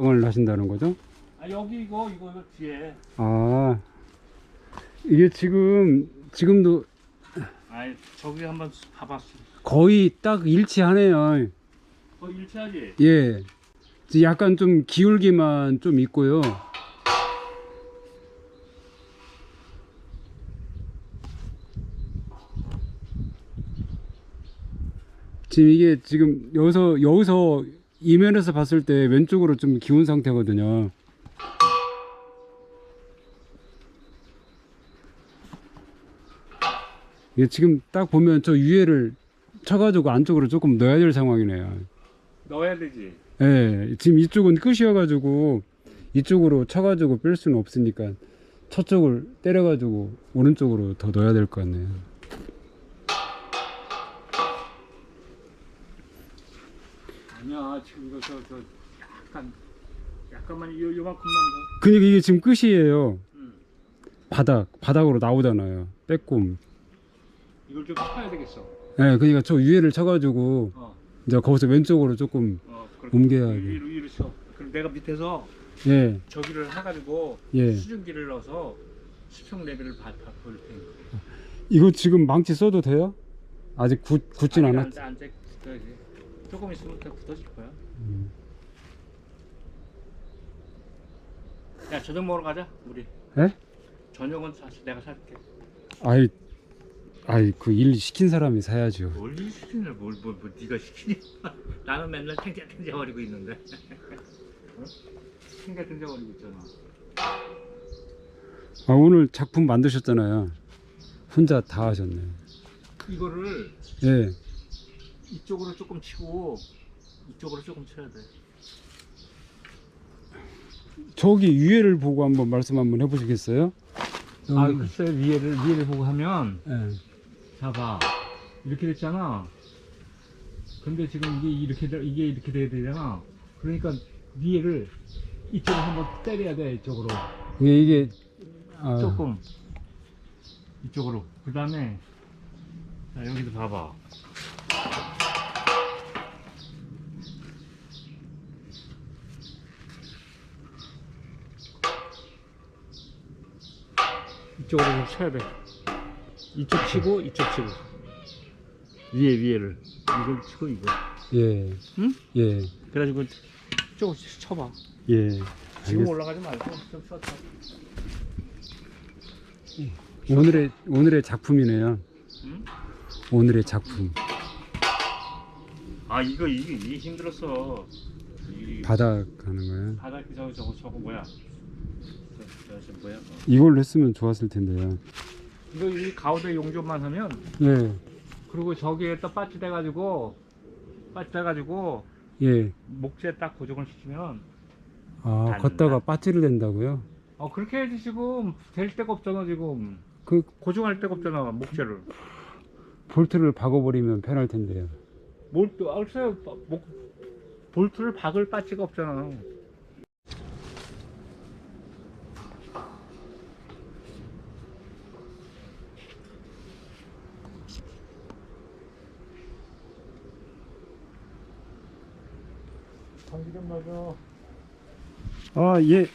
을 하신다는 거죠? 아 여기 이거 이거 이거 뒤에. 아 이게 지금 지금도 아 저기 한번 봐봤어. 거의 딱 일치하네요. 거 일치하지. 예. 약간 좀 기울기만 좀 있고요. 지금 이게 지금 여기서 여기서 이면에서 봤을 때 왼쪽으로 좀 기운 상태거든요. 이게 지금 딱 보면 저 위에를 쳐가지고 안쪽으로 조금 넣어야 될 상황이네요. 넣어야 되지. 예, 지금 이쪽은 끝이어 가지고 이쪽으로 쳐가지고 뺄 수는 없으니까 저쪽을 때려가지고 오른쪽으로 더 넣어야 될 것 같네요. 아니야 지금 이거 저 저 약간 약간만 요 요만큼만 더. 그러니까 이게 지금 끝이에요. 음. 바닥, 바닥으로 나오잖아요. 빼꼼. 이걸 좀 쳐야 되겠어. 예, 그러니까 저 위에를 쳐가지고 어. 이제 거기서 왼쪽으로 조금 어. 그렇게 옮겨야 돼. 위로 위로 쳐. 그럼 내가 밑에서 예, 저기를 해가지고 예. 수증기를 넣어서 수평 내비를 봐, 봐, 볼 테니까. 이거 지금 망치 써도 돼요? 아직 굳, 굳진 아니, 않았. 안, 안 돼. 저기 조금 있으면 다 굳어질 거야. 음. 야 저녁 먹으러 가자 우리. 예? 저녁은 사실 내가 살게. 아이, 아이 그 일 시킨 사람이 사야죠. 뭘 시키냐 뭘, 뭘, 뭘 네가 시키냐 나는 맨날 탱자탱자거리고 있는데 어? 탱자탱자거리고 있잖아 아, 오늘 작품 만드셨잖아요. 혼자 다 하셨네. 이거를 예. 이쪽으로 조금 치고 이쪽으로 조금 쳐야 돼. 저기 위에를 보고 한번 말씀 한번 해보시겠어요? 아, 음. 글쎄 위에를 위에를 보고 하면 예. 봐봐. 이렇게 됐잖아. 근데 지금 이게 이렇게 돼- 이게 이렇게 돼야 되잖아. 그러니까 위에를 이쪽으로 한번 때려야 돼 이쪽으로. 이게 이게 아, 조금. 이쪽으로. 그 다음에 자 여기도 봐봐 이쪽으로 좀 쳐야 돼 이쪽 치고 이쪽 치고 위에 위에를 이걸 치고 이거 예. 응? 예. 그래가지고 조금씩 쳐봐 예. 지금 알겠- 올라가지 말고 좀 쉬었다 오늘의 오늘의 작품이네요. 응? 오늘의 작품. 아 이거 이게, 이게 힘들었어 이 바닥 하는 거예요. 바닥 저거 저거 저거 뭐야. 이걸로 했으면 좋았을 텐데요. 이거 이 가운데 용접만 하면 예. 그리고 저기에 또 빠치 돼가지고 빠치 돼가지고 예. 목재 딱 고정을 시키면 아, 안 걷다가 빠찌를 댄다고요? 어 그렇게 해야지 지금 될 데가 없잖아 지금 그 고정할 데가 없잖아 목재를 볼트를 박아버리면 편할 텐데요. 뭘또 아, 글쎄 목 볼트를 박을 빠치가 없잖아 전기 좀 넣어줘 아, 예.